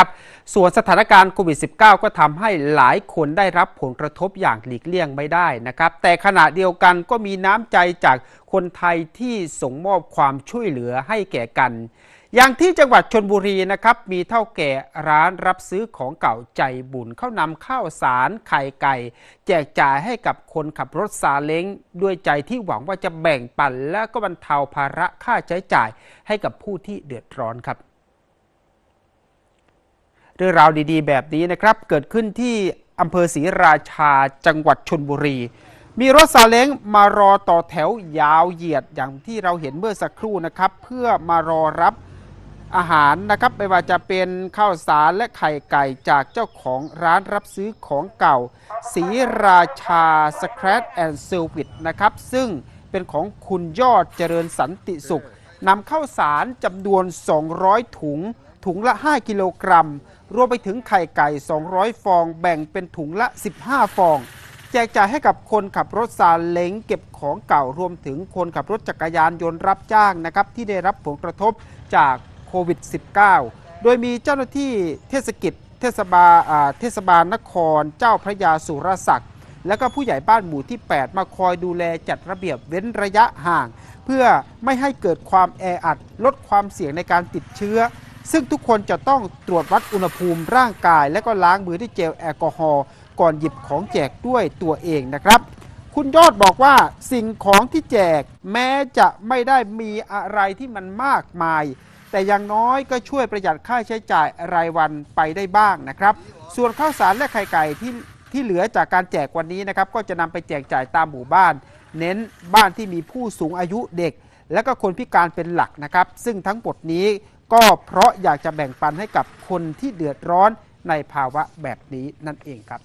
ครับส่วนสถานการณ์โควิด -19 ก็ทำให้หลายคนได้รับผลกระทบอย่างหลีกเลี่ยงไม่ได้นะครับ แต่ขณะเดียวกันก็มีน้ำใจจากคนไทยที่ส่งมอบความช่วยเหลือให้แก่กัน อย่างที่จังหวัดชนบุรีนะครับ มีเท่าแก่ร้านรับซื้อของเก่าใจบุญเข้านำข้าวสารไข่ไก่ แจกจ่ายให้กับคนขับรถซาเล้ง ด้วยใจที่หวังว่าจะแบ่งปันและก็บรรเทาภาระค่าใช้จ่ายให้กับผู้ที่เดือดร้อนครับ เรื่องราวดีๆ แบบนี้นะครับ เกิดขึ้นที่อำเภอศรีราชาจังหวัดชนบุรี มีรถซาเล้งมารอต่อแถวยาวเหยียดอย่างที่เราเห็นเมื่อสักครู่นะครับ เพื่อมารอรับอาหารนะครับไม่ว่าจะเป็นข้าวสารและไข่ไก่จากเจ้าของร้านรับซื้อของเก่าศรีราชาสแครตแอนด์เซลวิตนะครับ ซึ่งเป็นของคุณยอดเจริญสันติสุขนำข้าวสารจำนวน 200 ถุง ถุงละ 5 กิโลกรัม รวมไปถึงไข่ไก่ 200 ฟอง แบ่งเป็นถุงละ 15 ฟอง แจกจ่ายให้กับคนขับรถซาเล้งเก็บของเก่ารวมถึงคนขับรถจักรยานยนต์รับจ้างนะครับที่ได้รับผลกระทบจากโควิด -19 โดยมีเจ้าหน้าที่เทศกิจเทศบาลเทศบาลนคร เจ้าพระยาสุรศักดิ์และก็ผู้ใหญ่บ้านหมู่ที่ 8 มาคอยดูแลจัดระเบียบเว้นระยะห่าง เพื่อไม่ให้เกิดความแออัด ลดความเสี่ยงในการติดเชื้อ ซึ่งทุกคนจะต้องตรวจวัดอุณหภูมิร่างกาย และก็ล้างมือด้วยเจลแอลกอฮอล์ก่อนหยิบของแจกด้วยตัวเองนะครับ คุณยอดบอกว่าสิ่งของที่แจกแม้จะไม่ได้มีอะไรที่มันมากมาย แต่อย่างน้อยก็ช่วยประหยัดค่าใช้จ่ายรายวันไปได้บ้างนะครับ ส่วนข้าวสารและไข่ไก่ที่ที่เหลือจากการแจกวันนี้นะครับ ก็จะนำไปแจกจ่ายตามหมู่บ้าน เน้นบ้านที่มีผู้สูงอายุเด็ก และก็คนพิการเป็นหลักนะครับ ซึ่งทั้งหมดนี้ ก็เพราะอยากจะแบ่งปันให้กับคนที่เดือดร้อนในภาวะแบบนี้นั่นเองครับ